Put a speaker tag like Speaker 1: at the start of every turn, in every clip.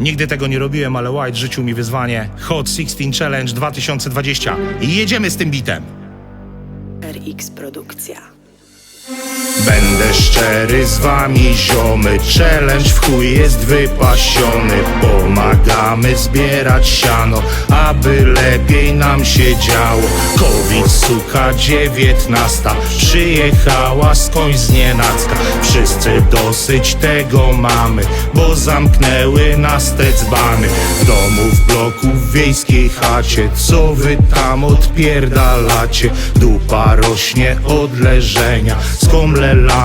Speaker 1: Nigdy tego nie robiłem, ale White rzucił mi wyzwanie Hot 16 Challenge 2020 i jedziemy z tym bitem.
Speaker 2: RX Produkcja.
Speaker 1: Będę szczery z wami ziomy. Challenge w chuj jest wypasiony. Pomagamy zbierać siano Aby lepiej nam się działo. COVID suka dziewiętnasta. Przyjechała skądś z nienacka. Wszyscy dosyć tego mamy Bo zamknęły nas te dzbany. W domu, w bloku, w wiejskiej chacie. Co wy tam odpierdalacie? Dupa rośnie od leżenia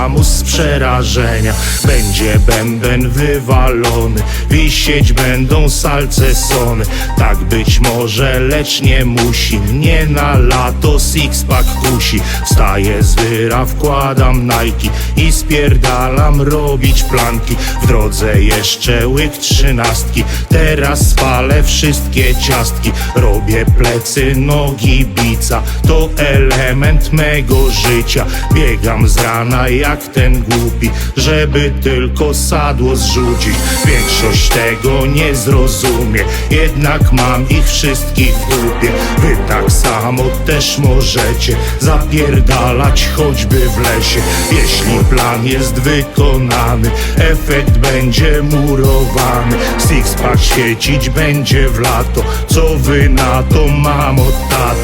Speaker 1: lamus z przerażenia. Będzie bęben wywalony. Wisieć będą salcesony Tak być może, lecz nie musi. Mnie na lato six-pack kusi. Wstaję z wyra, wkładam Nike I spierdalam robić planki. W drodze jeszcze łyk trzynastki. Teraz spalę wszystkie ciastki. Robię plecy, nogi, bica. To element mego życia. Biegam z rana jak ten głupi Żeby tylko sadło zrzucić. Większość tego nie zrozumie Jednak mam ich wszystkich w dupie. Wy tak samo też możecie Zapierdalać choćby w lesie. Jeśli plan jest wykonany Efekt będzie murowany. Sixpack świecić będzie w lato. Co wy na to mamo tato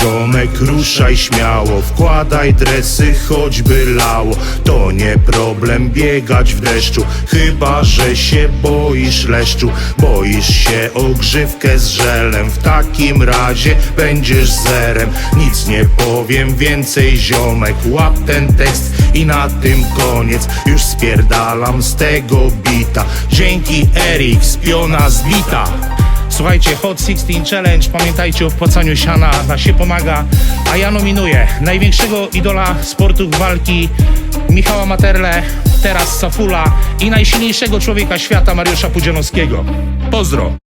Speaker 1: ziomek ruszaj śmiało Wkładaj dresy choćby lało. To nie problem biegać w deszczu Chyba, że się boisz leszczu. Boisz się o grzywkę z żelem W takim razie będziesz zerem. Nic nie powiem więcej ziomek Łap ten tekst i na tym koniec. Już spierdalam z tego bita. Dzięki Erik, spiona zbita Słuchajcie, Hot 16 Challenge, pamiętajcie o wpłacaniu siana, na się pomaga, a ja nominuję największego idola sportów walki Michała Materle, teraz Safula i najsilniejszego człowieka świata Mariusza Pudzianowskiego. Pozdro!